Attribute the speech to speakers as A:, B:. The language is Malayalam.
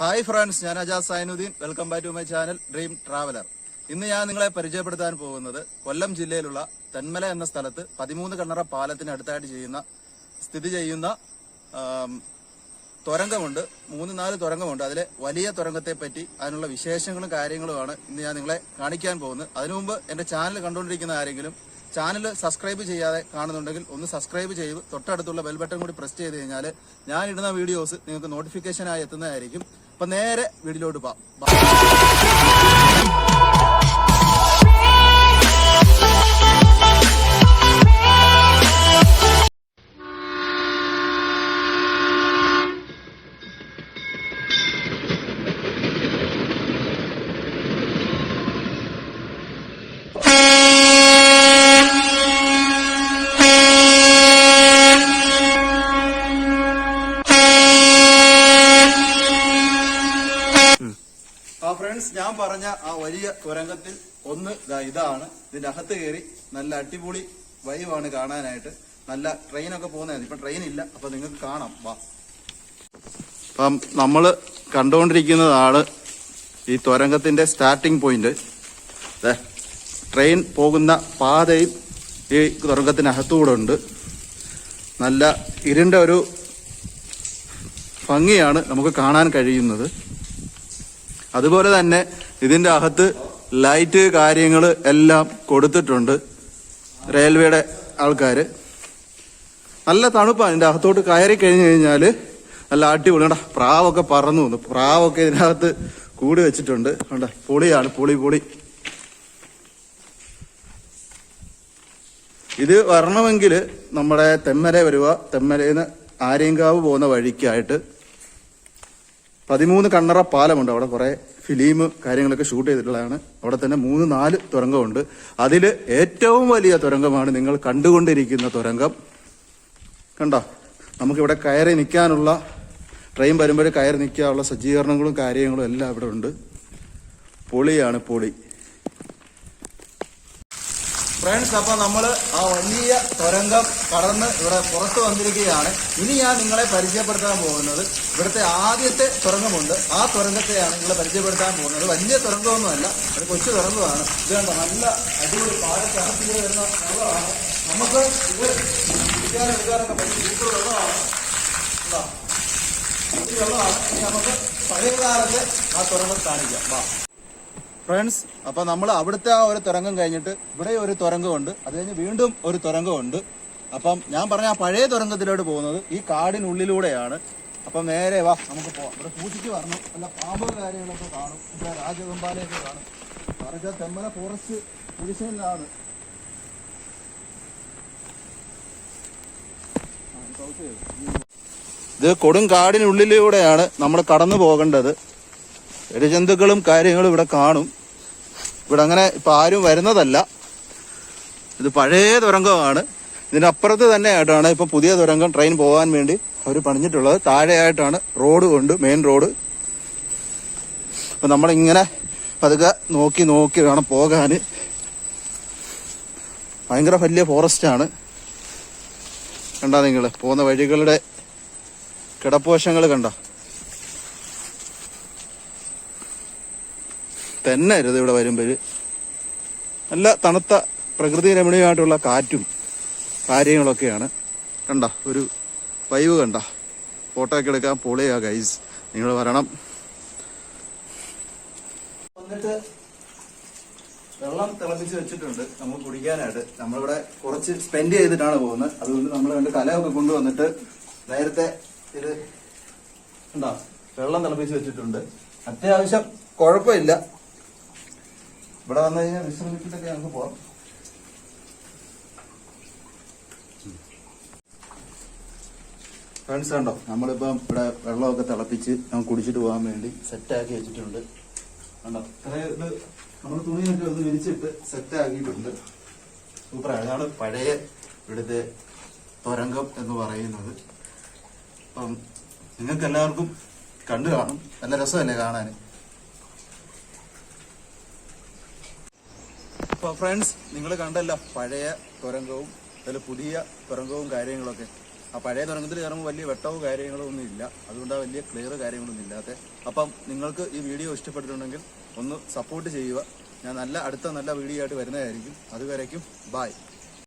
A: ഹായ് ഫ്രണ്ട്സ് ഞാൻ Ajas Zainuddin welcome back to my channel dream traveller. ഇന്ന് ഞാൻ നിങ്ങളെ പരിചയപ്പെടുത്താൻ പോകുന്നത് കൊല്ലം ജില്ലയിലുള്ള തെന്മല എന്ന സ്ഥലത്ത് പതിമൂന്ന് കണ്ണറ പാലത്തിന് അടുത്തായിട്ട് ചെയ്യുന്ന സ്ഥിതി ചെയ്യുന്ന തുരങ്കമുണ്ട്. മൂന്ന് നാല് തുരങ്കമുണ്ട്. അതിലെ വലിയ തുരങ്കത്തെ പറ്റി അതിനുള്ള വിശേഷങ്ങളും കാര്യങ്ങളുമാണ് ഇന്ന് ഞാൻ നിങ്ങളെ കാണിക്കാൻ പോകുന്നത്. അതിനു മുമ്പ് എന്റെ ചാനൽ കണ്ടുകൊണ്ടിരിക്കുന്ന ആരെങ്കിലും ചാനൽ സബ്സ്ക്രൈബ് ചെയ്യാതെ കാണുന്നുണ്ടെങ്കിൽ ഒന്ന് സബ്സ്ക്രൈബ് ചെയ്ത് തൊട്ടടുത്തുള്ള ബെൽ ബട്ടൺ കൂടി പ്രസ് ചെയ്ത് കഴിഞ്ഞാൽ ഞാൻ ഇടുന്ന വീഡിയോസ് നിങ്ങൾക്ക് നോട്ടിഫിക്കേഷനായി എത്തുന്നതായിരിക്കും. അപ്പൊ നേരെ വീട്ടിലോട്ട് പോവാം. ഫ്രണ്ട്സ് ഞാൻ പറഞ്ഞ ആ വലിയ തുരങ്കത്തിൽ ഒന്ന് ഇതാ ഇതാണ്. ഇതിന്റെ അകത്ത് കയറി നല്ല അടിപൊളി വൈവാണ് കാണാനായിട്ട്. നല്ല ട്രെയിനൊക്കെ പോകുന്നതാണ് ഇപ്പൊ ട്രെയിൻ ഇല്ല. അപ്പൊ നിങ്ങൾക്ക് കാണാം. വാ. അപ്പം നമ്മൾ കണ്ടുകൊണ്ടിരിക്കുന്നതാണ് ഈ തുരങ്കത്തിന്റെ സ്റ്റാർട്ടിംഗ് പോയിന്റ് ട്രെയിൻ പോകുന്ന പാതയും ഈ തുരങ്കത്തിനകത്തുകൂടെ ഉണ്ട്. നല്ല ഇരുണ്ട ഒരു ഭംഗിയാണ് നമുക്ക് കാണാൻ കഴിയുന്നത്. അതുപോലെ തന്നെ ഇതിന്റെ അകത്ത് ലൈറ്റ് കാര്യങ്ങൾ എല്ലാം കൊടുത്തിട്ടുണ്ട് റെയിൽവേയുടെ ആൾക്കാർ നല്ല തണുപ്പാണ്. ഇതിന്റെ അകത്തോട്ട് കയറി കഴിഞ്ഞ് കഴിഞ്ഞാൽ നല്ല അടിപൊളി. അടിപൊളിയാ പ്രാവൊക്കെ പറന്നു വന്നു. പ്രാവൊക്കെ ഇതിനകത്ത് കൂടി വെച്ചിട്ടുണ്ട്. കണ്ട? പൊളിയാണ്. പൊളി പൊളി. ഇത് വരണമെങ്കിൽ നമ്മുടെ തെമ്മല വരുക തെമ്മലയിൽ ആര്യങ്കാവ് പോകുന്ന വഴിക്കായിട്ട് പതിമൂന്ന് കണ്ണറ പാലമുണ്ട്. അവിടെ കുറെ ഫിലിം കാര്യങ്ങളൊക്കെ ഷൂട്ട് ചെയ്തിട്ടുള്ളതാണ്. അവിടെ തന്നെ മൂന്ന് നാല് തുരങ്കമുണ്ട്. അതിൽ ഏറ്റവും വലിയ തുരങ്കമാണ് നിങ്ങൾ കണ്ടുകൊണ്ടിരിക്കുന്ന തുരങ്കം. കണ്ടോ? നമുക്കിവിടെ കയറി നിൽക്കാനുള്ള ട്രെയിൻ വരുമ്പോൾ കയറി നിൽക്കാനുള്ള സജ്ജീകരണങ്ങളും കാര്യങ്ങളും എല്ലാം ഇവിടെ ഉണ്ട്. പൊളിയാണ് പൊളി. ഫ്രണ്ട്സ് അപ്പൊ നമ്മൾ ആ വലിയ തുരങ്കം കടന്ന് ഇവിടെ പുറത്ത് വന്നിരിക്കുകയാണ്. ഇനി ഞാൻ നിങ്ങളെ പരിചയപ്പെടുത്താൻ പോകുന്നത് ഇവിടുത്തെ ആദ്യത്തെ തുരങ്കമുണ്ട്. ആ തുരങ്കത്തെയാണ് നിങ്ങളെ പരിചയപ്പെടുത്താൻ പോകുന്നത്. വലിയ തുരങ്കമൊന്നുമല്ല ഒരു കൊച്ചു തുരങ്കമാണ്. ഇത് കണ്ടോ നല്ല അടിപൊളി കൂടെ വരുന്ന വെള്ളമാണ്. നമുക്ക് ഇത് എടുക്കാനൊക്കെ പറ്റി സൂപ്പർ വെള്ളമാണ്? ഈ വെള്ളമാണ്. ഇനി നമുക്ക് ആ തുരങ്കം കാണിക്കാം. വാ. ഫ്രണ്ട്സ് അപ്പൊ നമ്മൾ അവിടുത്തെ ആ ഒരു തുരങ്കം കഴിഞ്ഞിട്ട് ഇവിടെ ഒരു തുരങ്കമുണ്ട്. അത് കഴിഞ്ഞ് വീണ്ടും ഒരു തുരങ്കമുണ്ട്. അപ്പം ഞാൻ പറഞ്ഞ ആ പഴയ തുരങ്കത്തിലോട്ട് പോകുന്നത് ഈ കാടിനുള്ളിലൂടെയാണ്. അപ്പം നേരെ വാ നമുക്ക് പോവാം. ഇവിടെ പൂച്ചയ്ക്ക് വരണം. അല്ല പാമ്പ് കാര്യങ്ങളൊക്കെ കാണും. ഇവിടെ രാജവെമ്പാലയൊക്കെ കാണും. പറഞ്ഞാൽ തെമ്മല ഫോറസ്റ്റ് ഡിവിഷനിലാണ് ഇത് കൊടും കാടിനുള്ളിലൂടെയാണ് നമ്മൾ കടന്നു പോകേണ്ടത്. ഇഴജന്തുക്കളും കാര്യങ്ങളും ഇവിടെ കാണും. ഇവിടെ അങ്ങനെ ഇപ്പം ആരും വരുന്നതല്ല. ഇത് പഴയ തുരങ്കമാണ്. ഇതിനപ്പുറത്ത് തന്നെ ആയിട്ടാണ് ഇപ്പം പുതിയ തുരങ്കം ട്രെയിൻ പോകാൻ വേണ്ടി അവർ പണിഞ്ഞിട്ടുള്ളത്. താഴെയായിട്ടാണ് റോഡ് കൊണ്ട് മെയിൻ റോഡ് അപ്പം നമ്മളിങ്ങനെ പതുക്കെ നോക്കി നോക്കി വേണം പോകാൻ ഭയങ്കര വലിയ ഫോറസ്റ്റാണ് കണ്ടാ നിങ്ങൾ പോകുന്ന വഴികളുടെ കിടപ്പോശങ്ങൾ കണ്ടോ? തന്നെ അരുത് ഇവിടെ വരുമ്പോൾ നല്ല തണുത്ത പ്രകൃതി രമണീയമായിട്ടുള്ള കാറ്റും കാര്യങ്ങളൊക്കെയാണ്. കണ്ട ഒരു വൈവ് കണ്ട. ഫോട്ടോ ഒക്കെ എടുക്കാൻ പൊളിയാ ഗൈസ് നിങ്ങൾ വരണം. വന്നിട്ട് വെള്ളം തിളപ്പിച്ച് വെച്ചിട്ടുണ്ട്. നമുക്ക് കുടിക്കാനായിട്ട്. നമ്മളിവിടെ കുറച്ച് സ്പെൻഡ് ചെയ്തിട്ടാണ് പോകുന്നത്. അതുകൊണ്ട് നമ്മൾ രണ്ട് കലയൊക്കെ കൊണ്ടുവന്നിട്ട് നേരത്തെ ഇത് എന്താ വെള്ളം തിളപ്പിച്ച് വെച്ചിട്ടുണ്ട്. അത്യാവശ്യം കുഴപ്പമില്ല. ഇവിടെ വന്നു കഴിഞ്ഞാൽ വിശ്രമിച്ചിട്ടൊക്കെ നമുക്ക് പോവാം. ഫ്രണ്ട്സ് കണ്ടോ നമ്മളിപ്പം ഇവിടെ വെള്ളമൊക്കെ തിളപ്പിച്ച് നമുക്ക് കുടിച്ചിട്ട് പോകാൻ വേണ്ടി സെറ്റാക്കി വെച്ചിട്ടുണ്ട്. കണ്ടോ ഇത്രയും ഇത് നമ്മൾ തുണിയൊക്കെ ഒന്ന് വിരിച്ചിട്ട് സെറ്റാക്കിയിട്ടുണ്ട്. സൂപ്പറാണ് ഇതാണ് പഴയ ഇവിടുത്തെ തുരങ്കം എന്ന് പറയുന്നത്. അപ്പം നിങ്ങൾക്ക് എല്ലാവർക്കും കണ്ടു കാണും. നല്ല രസമല്ലേ കാണാൻ? അപ്പൊ ഫ്രണ്ട്സ് നിങ്ങൾ കണ്ടല്ലോ പഴയ തുരങ്കവും അതിൽ പുതിയ തുരങ്കവും കാര്യങ്ങളൊക്കെ. ആ പഴയ തുരങ്കത്തിൽ കയറുമ്പോൾ വലിയ വെട്ടവും കാര്യങ്ങളും ഒന്നും ഇല്ല. അതുകൊണ്ട് ആ വലിയ ക്ലിയർ കാര്യങ്ങളൊന്നും ഇല്ലാത്ത. അപ്പം നിങ്ങൾക്ക് ഈ വീഡിയോ ഇഷ്ടപ്പെട്ടിട്ടുണ്ടെങ്കിൽ ഒന്ന് സപ്പോർട്ട് ചെയ്യുക. ഞാൻ നല്ല അടുത്ത നല്ല വീഡിയോ ആയിട്ട് വരുന്നതായിരിക്കും. അതുവരേക്കും ബായ്